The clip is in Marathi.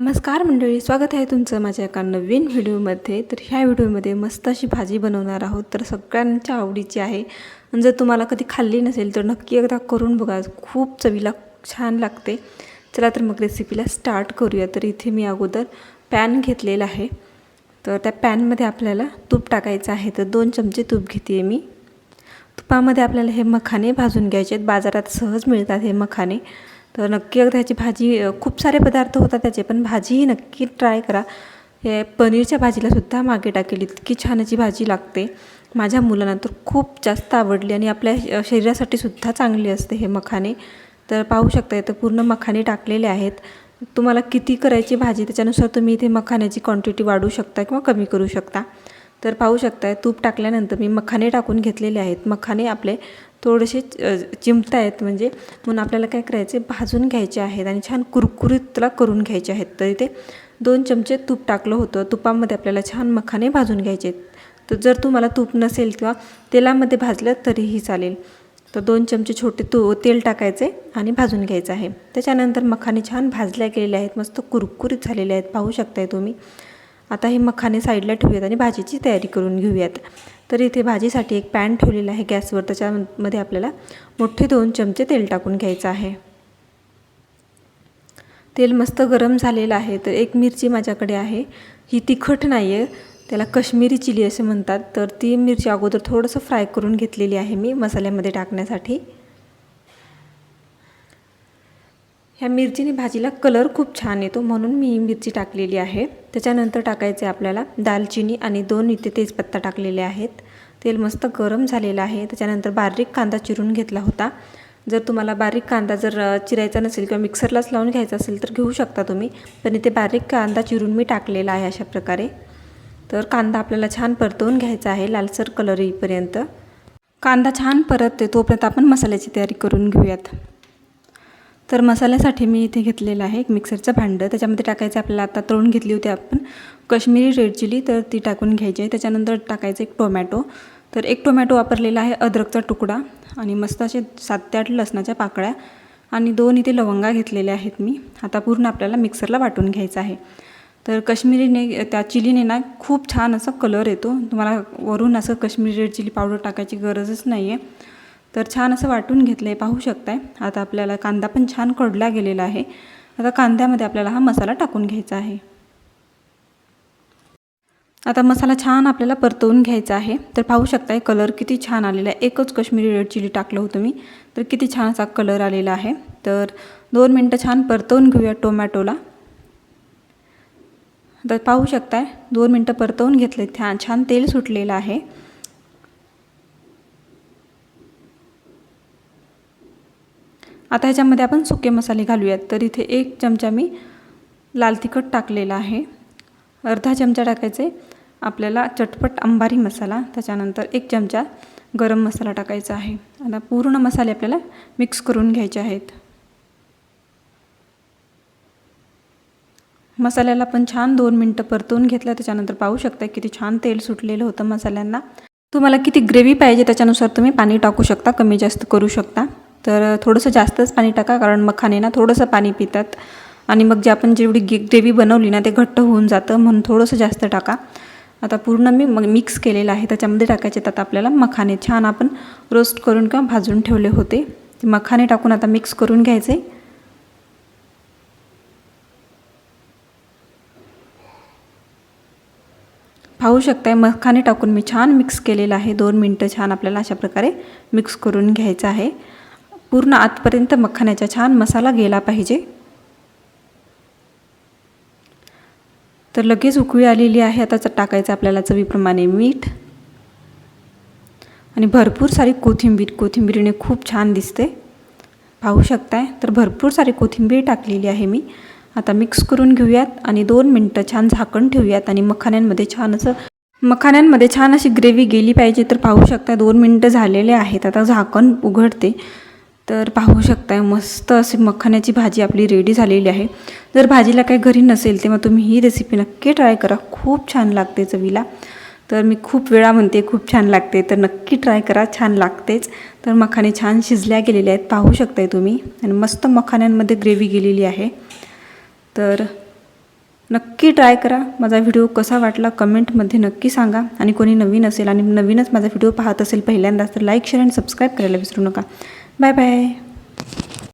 नमस्कार मंडळी स्वागत आहे तुमचं माझ्या एका नवीन व्हिडिओमध्ये. तर ह्या व्हिडिओमध्ये मस्त अशी भाजी बनवणार आहोत. तर सगळ्यांच्या आवडीची आहे. आणि जर तुम्हाला कधी खाल्ली नसेल तर नक्की एकदा करून बघा. खूप चवीला छान लागते. चला तर मग रेसिपीला स्टार्ट करूया. तर इथे मी अगोदर पॅन घेतलेला आहे. तर त्या पॅनमध्ये आपल्याला तूप टाकायचं आहे. तर दोन चमचे तूप घेते आहे मी. तुपामध्ये आपल्याला हे मखाने भाजून घ्यायचे आहेत. बाजारात सहज मिळतात हे मखाने. तर नक्की एकदा ह्याची भाजी खूप सारे पदार्थ होतात त्याचे पण भाजीही नक्की ट्राय करा. हे पनीरच्या भाजीला सुद्धा मागे टाकेल इतकी छान याची भाजी लागते. माझ्या मुलांना तर खूप जास्त आवडली आणि आपल्या शरीरासाठी सुद्धा चांगली असते हे मखाने. तर पाहू शकता इथं पूर्ण मखाने टाकलेले आहेत. तुम्हाला किती करायची भाजी त्याच्यानुसार तुम्ही इथे मखाण्याची क्वांटिटी वाढवू शकता किंवा कमी करू शकता. तर पाहू शकताय तूप टाकल्यानंतर मी मखाने टाकून घेतलेले आहेत. मखाने आपले थोडेसे चिमतायत आहेत म्हणजे म्हणून आपल्याला काय करायचे? भाजून घ्यायचे आहेत आणि छान कुरकुरीतला करून घ्यायचे आहेत. तर इथे दोन चमचे तूप टाकलं होतं. तुपामध्ये आपल्याला छान मखाने भाजून घ्यायचे आहेत. तर जर तुम्हाला तूप नसेल किंवा तेलामध्ये भाजलं तरीही चालेल. तर दोन चमचे छोटे तू तेल टाकायचे आणि भाजून घ्यायचं आहे. त्याच्यानंतर मखाने छान भाजल्या गेलेले आहेत. मस्त कुरकुरीत झालेले आहेत. पाहू शकताय तुम्ही. आता हे मखाने साईडला ठेवूयात आणि भाजीची तयारी करून घेऊयात. तर इथे भाजीसाठी एक पॅन ठेवलेला आहे गॅसवर. त्याच्यामध्ये आपल्याला मोठे दोन चमचे तेल टाकून घ्यायचं आहे. तेल मस्त गरम झालेलं आहे. तर एक मिरची माझ्याकडे आहे. ही तिखट नाही आहे त्याला कश्मीरी चिली असे म्हणतात. तर ती मिरची अगोदर थोडंसं फ्राय करून घेतलेली आहे मी मसाल्यामध्ये टाकण्यासाठी. ह्या मिरचीने भाजीला कलर खूप छान येतो म्हणून मी ही मिरची टाकलेली आहे. त्याच्यानंतर टाकायचे आपल्याला दालचिनी आणि दोन इथे तेजपत्ता टाकलेले आहेत. तेल मस्त गरम झालेलं आहे. त्याच्यानंतर बारीक कांदा चिरून घेतला होता. जर तुम्हाला बारीक कांदा जर चिरायचा नसेल किंवा मिक्सरलाच लावून घ्यायचा असेल तर घेऊ शकता तुम्ही. पण इथे बारीक कांदा चिरून मी टाकलेला आहे अशा प्रकारे. तर कांदा आपल्याला छान परतवून घ्यायचा आहे लालसर कलर येईपर्यंत. कांदा छान परतते तोपर्यंत आपण मसाल्याची तयारी करून घेऊयात. तर मसाल्यासाठी मी इथे घेतलेलं आहे एक मिक्सरचं भांडं. त्याच्यामध्ये टाकायचं आपल्याला आता तळून घेतली होती आपण कश्मीरी रेड चिली तर ती टाकून घ्यायची आहे. त्याच्यानंतर टाकायचं एक टोमॅटो. तर एक टोमॅटो वापरलेला आहे अद्रकचा तुकडा आणि मस्त असे सात ते आठ लसणाच्या पाकळ्या आणि दोन इथे लवंगा घेतलेल्या आहेत मी. आता पूर्ण आपल्याला मिक्सरला वाटून घ्यायचं आहे. तर कश्मीरीने त्या चिलीने ना खूप छान असा कलर येतो. तुम्हाला वरून असं कश्मीरी रेड चिली पावडर टाकायची गरजच नाही आहे तर छान असं वाटून घेतलं आहे पाहू शकताय. आता आपल्याला कांदा पण छान कडला गेलेला आहे. आता कांद्यामध्ये आपल्याला हा मसाला टाकून घ्यायचा आहे. आता मसाला छान आपल्याला परतवून घ्यायचा आहे. तर पाहू शकताय कलर किती छान आलेला आहे. एकच कश्मीरी रेड चिली टाकलं होतं मी. तर किती छान असा कलर आलेला आहे. तर दोन मिनटं छान परतवून घेऊया टोमॅटोला. तर पाहू शकताय दोन मिनटं परतवून घेतले छान छान तेल सुटलेलं आहे. आता ह्याच्यामध्ये आपण सुके मसाले घालूयात. तर इथे एक चमचा मी लाल तिखट टाकलेला आहे. अर्धा चमचा टाकायचे आपल्याला चटपट अंबारी मसाला त्याच्यानंतर एक चमचा गरम मसाला टाकायचा आहे. आता पूर्ण मसाले आपल्याला मिक्स करून घ्यायचे आहेत. मसाल्याला पण छान दोन मिनटं परतवून घेतलं त्याच्यानंतर पाहू शकता किती छान तेल सुटलेलं होतं मसाल्यांना. तुम्हाला किती ग्रेव्ही पाहिजे त्याच्यानुसार तुम्ही पाणी टाकू शकता कमी जास्त करू शकता. तर थोडंसं जास्तच पाणी टाका कारण मखाने ना थोडंसं पाणी पितात. आणि मग जे आपण जेवढी गे ग्रेव्ही बनवली ना ते घट्ट होऊन जातं म्हणून थोडंसं जास्त टाका. आता पूर्ण मी मग मिक्स केलेलं आहे. त्याच्यामध्ये टाकायचे आता आपल्याला मखाने. छान आपण रोस्ट करून किंवा भाजून ठेवले होते. ते मखाने टाकून आता मिक्स करून घ्यायचे. पाहू शकताय मखाने टाकून मी छान मिक्स केलेलं आहे. दोन मिनटं छान आपल्याला अशा प्रकारे मिक्स करून घ्यायचं आहे. पूर्ण आतपर्यंत मखाण्याचा छान मसाला गेला पाहिजे. तर लगेच उकळी आलेली आहे. आता टाकायचं आपल्याला चवीप्रमाणे मीठ. आणि भरपूर सारी कोथिंबीर. कोथिंबीरीने खूप छान दिसते. पाहू शकताय? तर भरपूर सारी कोथिंबीर टाकलेली आहे मी. आता मिक्स करून घेऊयात आणि दोन मिनटं छान झाकण ठेवूयात आणि मखाण्यांमध्ये छान असं मखाण्यांमध्ये छान अशी ग्रेव्ही गेली पाहिजे. तर पाहू शकता दोन मिनटं झालेले आहेत. आता झाकण उघडते. तर पाहू शकताय मस्त अशी मखाण्याची भाजी आपली रेडी झालेली आहे. जर भाजीला काही घरी नसेल तेव्हा तुम्ही ही रेसिपी नक्की ट्राय करा. खूप छान लागते चवीला. तर मी खूप वेळा म्हणते खूप छान लागते. तर नक्की ट्राय करा छान लागतेच. तर मखाने छान शिजल्या गेलेले आहेत पाहू शकताय तुम्ही. आणि मस्त मखाण्यांमध्ये ग्रेव्ही गेलेली आहे. तर नक्की ट्राय करा. माझा व्हिडिओ कसा वाटला कमेंटमध्ये नक्की सांगा. आणि कोणी नवीन असेल आणि नवीनच माझा व्हिडिओ पाहत असेल पहिल्यांदाच तर लाईक शेअर आणि सबस्क्राईब करायला विसरू नका. 拜拜。